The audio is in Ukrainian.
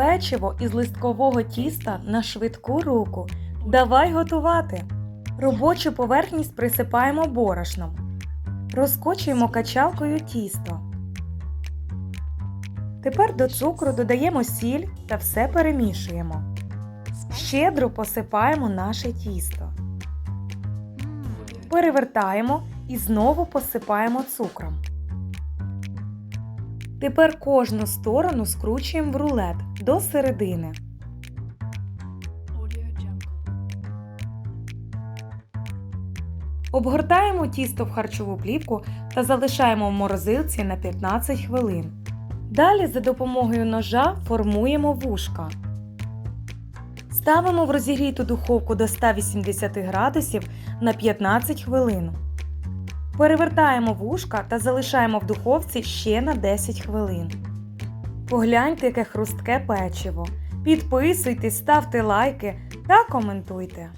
Печиво із листкового тіста на швидку руку. Давай готувати. Робочу поверхність присипаємо борошном. Розкочуємо качалкою тісто. Тепер до цукру додаємо сіль та все перемішуємо. Щедро посипаємо наше тісто. Перевертаємо і знову посипаємо цукром. Тепер кожну сторону скручуємо в рулет до середини. Обгортаємо тісто в харчову плівку та залишаємо в морозилці на 15 хвилин. Далі за допомогою ножа формуємо вушка. Ставимо в розігріту духовку до 180 градусів на 15 хвилин. Перевертаємо вушка та залишаємо в духовці ще на 10 хвилин. Погляньте, яке хрустке печиво. Підписуйтесь, ставте лайки та коментуйте.